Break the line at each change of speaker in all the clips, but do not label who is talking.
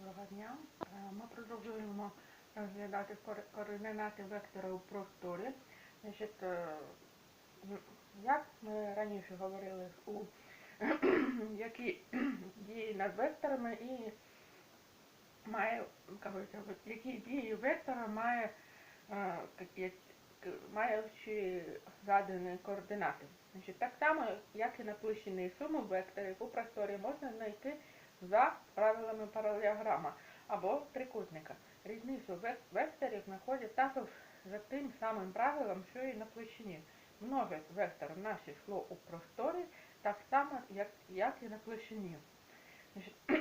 Доброго дня. Е, Ми продовжуємо розглядати координати вектора у просторі. Значить, е, як ми раніше говорили, у які дії над векторами і має, які дії вектора має, е, маючи задані координати. Значить, так само, як і на площині суми векторів у просторі можна знайти за правилами паралелограма або трикутника. Різницю векторів знаходять також за тим самим правилом, що і на площині. Множать вектор на число у просторі так само, як, як і на площині.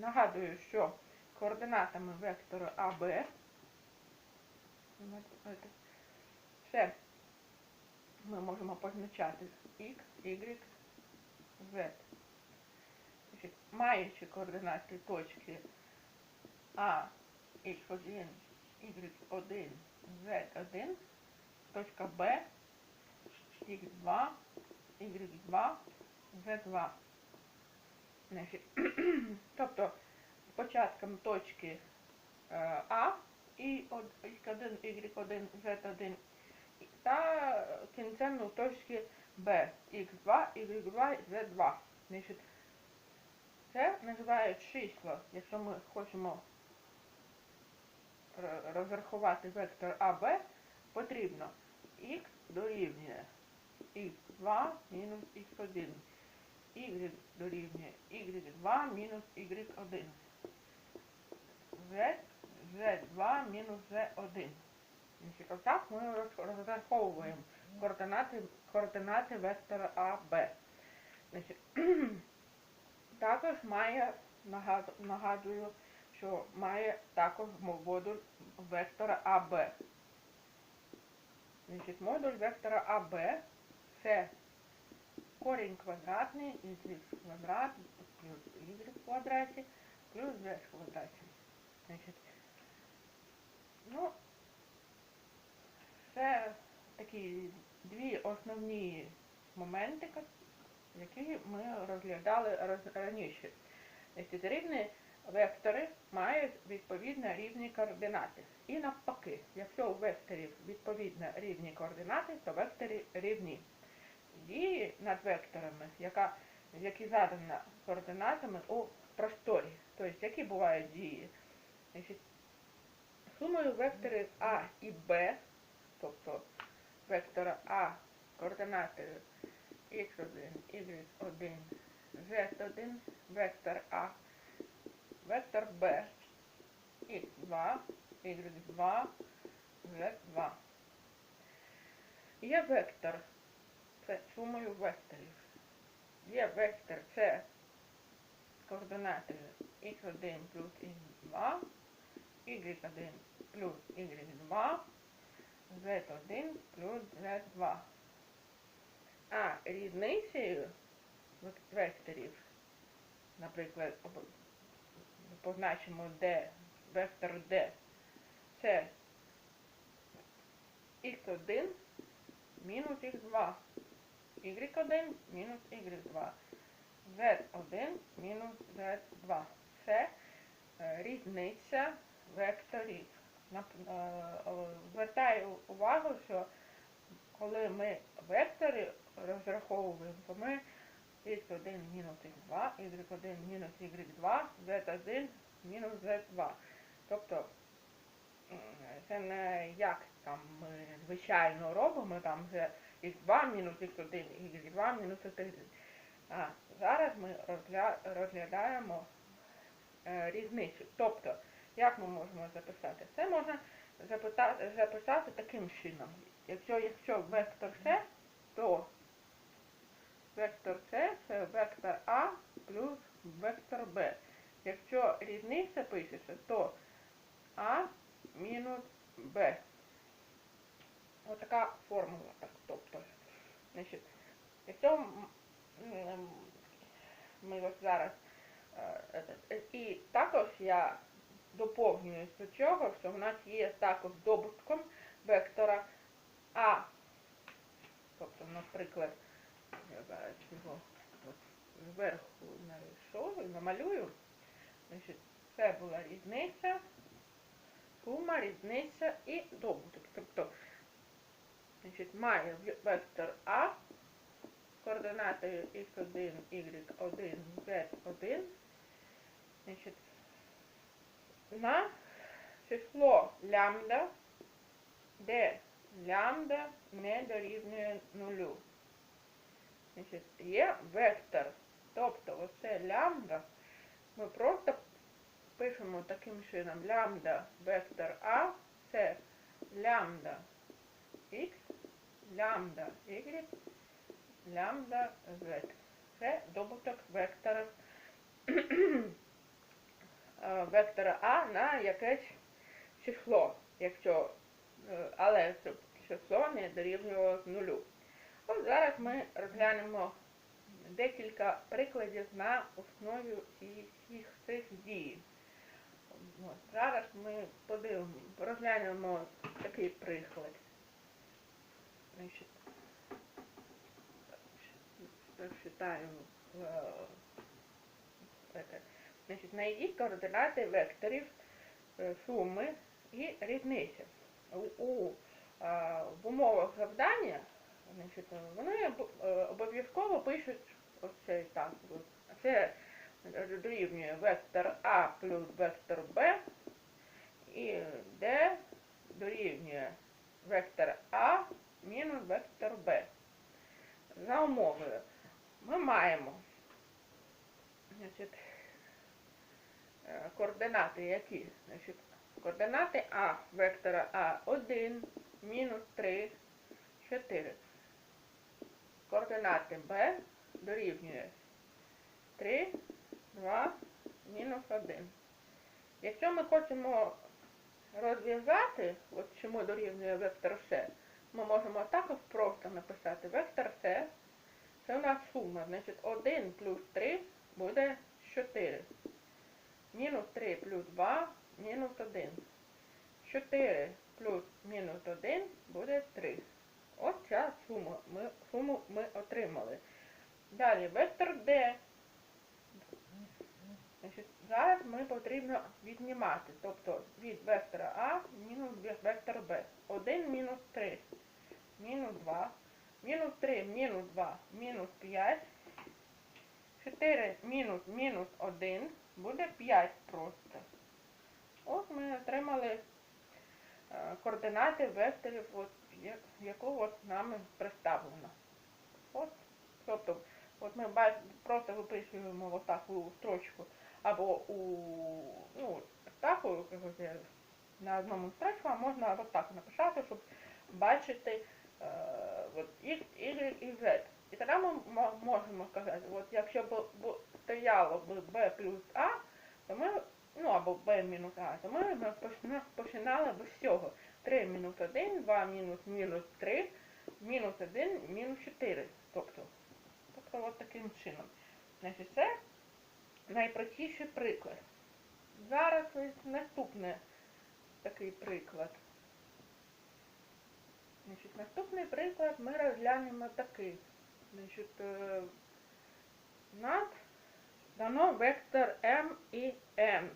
Нагадую, що координатами вектору АБ це ми можемо позначати X, Y, Z. Значить, маючи координати точки А, X1, Y1, Z1, точка Б, X2, Y2, Z2. Значить, тобто початком точки е, А і од- X1, Y1, Z1 та кінцем точки Б, X2, Y2, Z2. Значить, це називають числа, якщо ми хочемо розрахувати вектор АБ, потрібно х дорівнює х2 мінус х1, y дорівнює y2 мінус y1, z, z2 мінус z1. Значить, Отак ми розраховуємо координати, координати вектора АБ. Також має, нагадую, що має також модуль вектора АБ. Значить, модуль вектора АБ це корінь квадратний із х квадрат плюс y в квадраті плюс z в квадраті. Значить, ну, це такі дві основні моменти, які ми розглядали раніше. Значить, вектори мають відповідно рівні координати. І навпаки, якщо у векторів відповідно рівні координати, то вектори рівні. Дії над векторами, яка, які задані координатами у просторі. Тобто, які бувають дії? Сумою векторів А і Б, тобто вектора А координати x1, y1, z1, вектор А, вектор Б, x2, y2, z2. Є вектор, це сумою векторів. Є вектор, це координати x1 плюс x2, y1 плюс y2, z1 плюс z2. А різницею векторів, наприклад, позначимо D, вектор D, це x1 мінус x2, y1 мінус y2, z1 мінус z2. Це е, різниця векторів. Е, е, Звертаю увагу, що коли ми вектори розраховуємо, то ми x1 мінус x2, y1 мінус y2, z1 мінус z2. Тобто це не як там ми звичайно робимо, там вже x2 мінус x1, y2 мінус y1. А зараз ми розгля- розглядаємо е, різницю. Тобто, як ми можемо записати? Це можна запитати, записати таким чином. Якщо, якщо вектор С, то вектор С це вектор А плюс вектор Б. Якщо різниця пишеться, то А мінус Б. Отака формула. Так, тобто, значить, якщо ми ось зараз е, е, і також я доповнюю до цього, що в нас є також добутком вектора А. Тобто, наприклад, я зараз його от зверху нарисую, намалюю. Значить, Це була різниця, сума, різниця і добуток. Тобто, значить, має вектор А, координати x1, y1, z1, значить, на число лямбда, де лямбда не дорівнює нулю. Значить, є вектор. Тобто оце лямбда ми просто пишемо таким чином лямбда вектор А це лямбда X, лямбда Y, лямбда Z. Це добуток векторів вектора А на якесь число, якщо, е, але щоб число не дорівнювало нулю. От зараз ми розглянемо декілька прикладів на основі всіх цих дій. От, зараз ми подивимо, розглянемо такий приклад. Прочитаю. е, знайдіть координати векторів е, суми і різниці. У, у, в умовах завдання значить, вони е, обов'язково пишуть оце так. Це дорівнює вектор А плюс вектор Б і Д дорівнює вектор А мінус вектор Б. За умовою ми маємо значить, е, координати які? Значить, координати А вектора А1 мінус 3, 4. Координати Б дорівнює 3, 2, мінус 1. Якщо ми хочемо розв'язати, от чому дорівнює вектор С, ми можемо також просто написати вектор С, це у нас сума, значить 1 плюс 3 буде 4. Мінус 3 плюс 2 мінус 1. 4 плюс мінус 1 буде 3. Ось ця сума. Ми, суму ми отримали. Далі вектор D. Значить, зараз ми потрібно віднімати. Тобто від вектора А мінус вектор Б. 1 мінус 3. Мінус 2. Мінус 3 мінус 2 мінус 5. 4 мінус мінус 1 буде 5 просто. От ми отримали е, координати векторів, от, яку от нами представлено. От, тобто, от ми просто виписуємо от таку строчку або у ну, таку на одному строчку, а можна от так написати, щоб бачити е, от, X, Y і Z. І тоді ми можемо сказати, от якщо б, б стояло б B плюс А, то ми, ну або B мінус А, то ми починали б з цього. 3 мінус 1, 2 мінус мінус 3, мінус 1, мінус 4. Тобто, тобто от таким чином. Значить, це найпростіший приклад. Зараз наступний такий приклад. Значить, наступний приклад ми розглянемо такий. Значить, е, нам дано вектор m і n.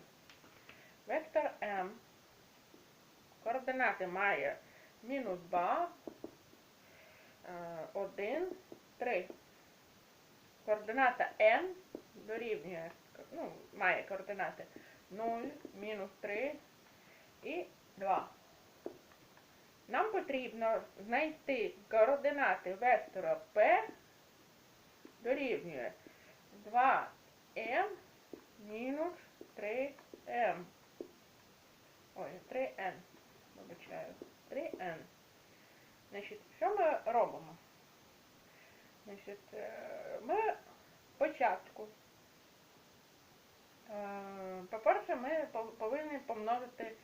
Вектор m координати має мінус 2, 1, 3. Координата n дорівнює, ну, має координати 0, мінус 3 і 2. Нам потрібно знайти координати вектора P дорівнює 2m мінус 3m. Ой, 3n. Вибачаю. 3n. Значить, що ми робимо? Значить, е, ми спочатку, е, по-перше, ми повинні помножити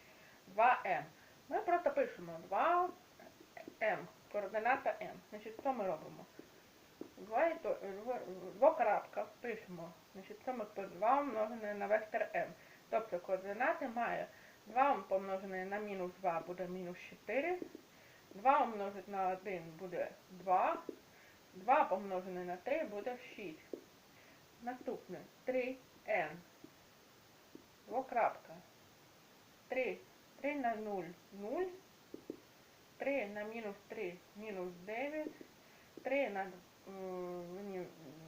2m. Ми просто пишемо 2m, координата m. Значить, що ми робимо? Двокрапка пишемо. Значить, це ми по 2 умножене на вектор m. Тобто координати має 2 помножене на мінус 2 буде мінус 4. 2 умножити на 1 буде 2. 2 помножене на 3 буде 6. Наступне 3n. крапка. 3. 3 на 0 0. 3 на мінус 3 мінус 9. 3 на, е,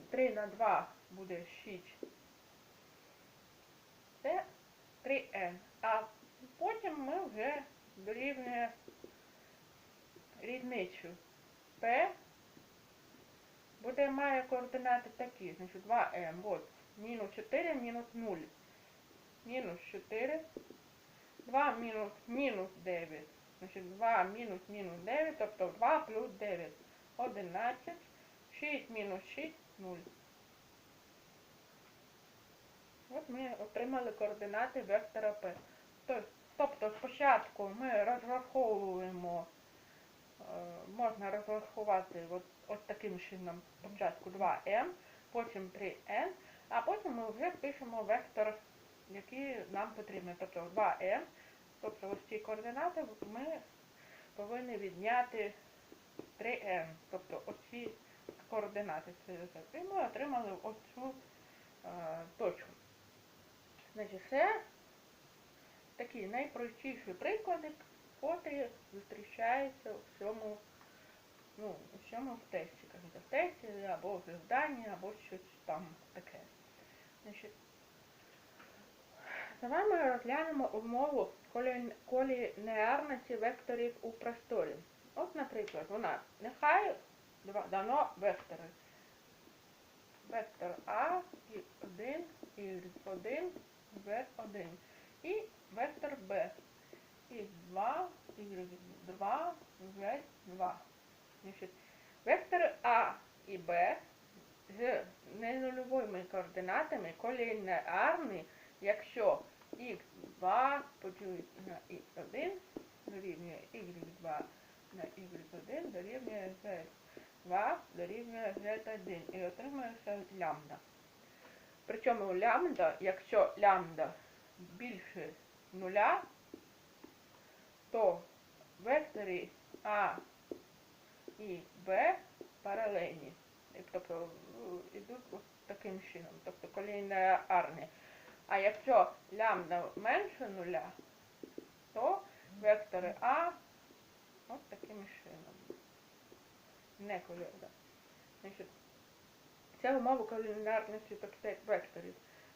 3 на 2 буде 6. Це 3n. А потім ми вже дорівнює різницю. P буде має координати такі, значить 2m, от, мінус 4, мінус 0. Мінус 4, 2 мінус, мінус 9. Значить 2 мінус мінус 9, тобто 2 плюс 9. 11, 6 мінус 6, 0. От ми отримали координати вектора P. Тобто- спочатку ми розраховуємо, можна розрахувати от, от таким чином спочатку 2m, потім 3n, а потім ми вже пишемо вектор, який нам потрібен. Тобто 2m, тобто ось ці координати ми повинні відняти 3n, тобто оці координати. І ми отримали оцю е, точку. Значить, це такі найпростіші приклади, котрі зустрічаються у всьому, ну, у всьому в тесті, кажете, в тесті, або в завданні, або щось там таке. Значить, давай ми розглянемо умову колі- колінеарності векторів у просторі. От, наприклад, нас нехай дано вектори. Вектор А, Y1, Y1, Z1 і вектор Б. X2, Y2, Z2. Значить, вектори А і Б з ненульовими координатами колінеарні, якщо X2 поділити на X1 дорівнює Y2 на Y1 дорівнює Z2 дорівнює Z1 і отримується лямбда. Причому лямбда, якщо лямбда більше нуля, то вектори А і Б паралельні. Тобто йдуть ось таким чином, тобто колінеарні. А якщо лямбда менше нуля, то вектори А ось таким чином. Не колінеарні. Значить, це умова колінарності векторів.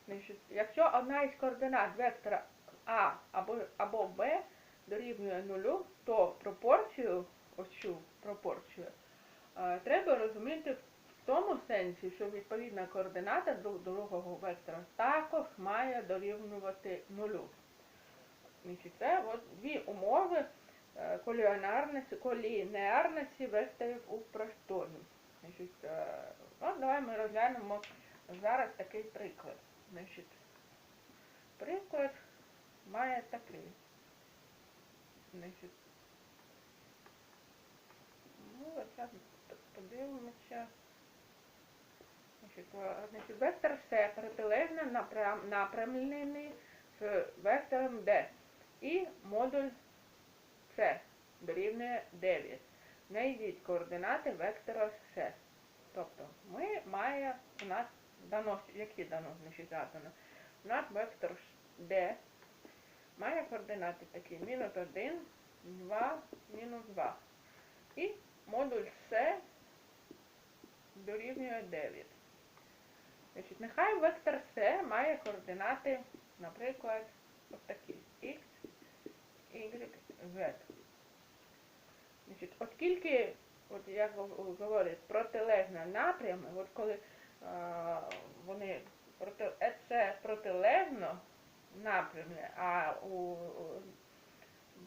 Значить, якщо одна із координат вектора А або, або Б дорівнює нулю, то пропорцію, ось цю пропорцію, е, треба розуміти в тому сенсі, що відповідна координата друг другого вектора також має дорівнювати нулю. Це от дві умови е, колінеарності, колінеарності векторів у просторі. Значить, е, от давай ми розглянемо зараз такий приклад. Значить, приклад має такий. Значить, ну, зараз подивимося. Значить, вектор С протилежно напрям, напрямлений з вектором D. І модуль С дорівнює 9. Знайдіть координати вектора С. Тобто ми має у нас дано, які дано, значить задано. У нас вектор D має координати такі мінус 1, 2, мінус 2. І модуль С дорівнює 9. Значить, нехай вектор С має координати, наприклад, ось такі X, Y, Z. Значить, оскільки, от як говорять, протилежні напрями, от коли а, вони проти, е, це протилежно напрямі, а у,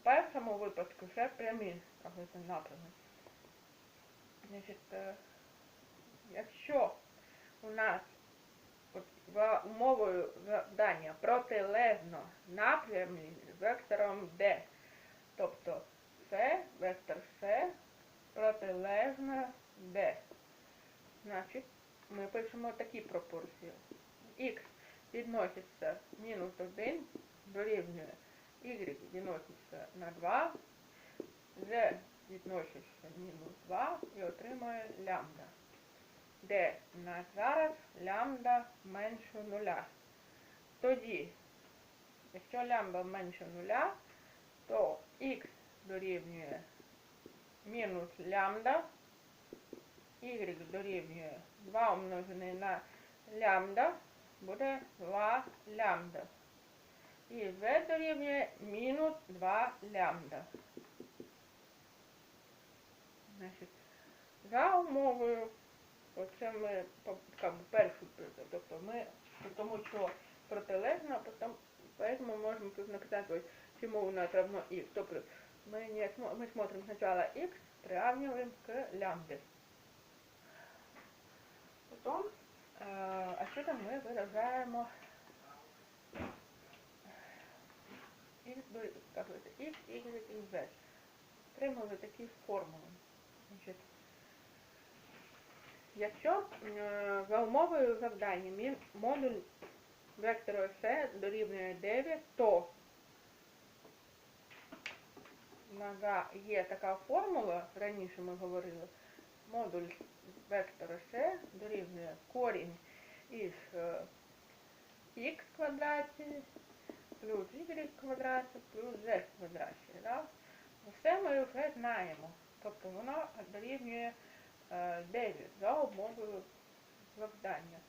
першому випадку це прямі напрями. Значить, е, якщо у нас от, в умовою завдання протилежно напрямі вектором D, тобто С, вектор С протилежно D. Значить, ми пишемо такі пропорції. Х відноситься мінус 1 дорівнює y відноситься на 2, z відноситься мінус 2 і отримує лямбда. Де на зараз лямбда менше нуля. Тоді якщо лямбда менше нуля, то х дорівнює мінус лямбда, y дорівнює 2 умножене на лямбда, буде 2 лямбда. І z дорівнює мінус 2 лямбда. Значить, за умовою, оце ми по- как би, першу, тобто ми, тому що протилежно, а потім, поэтому можем тут написать, ось, чему у нас равно x. Тобто мы, не, смо- мы смотрим сначала x, приравниваем к лямбде. Потом э, отсюда мы выражаем x, до- как это, x, y и z. Отримали такі формули. Значить, якщо е, за умовою завдання мі- модуль вектору С дорівнює 9, то нага є така формула, раніше ми говорили, модуль вектора С дорівнює корінь із е, х квадраті плюс y квадраті плюс z квадраті. Да? Все ми вже знаємо. Тобто воно дорівнює е, 9 за умовою завдання.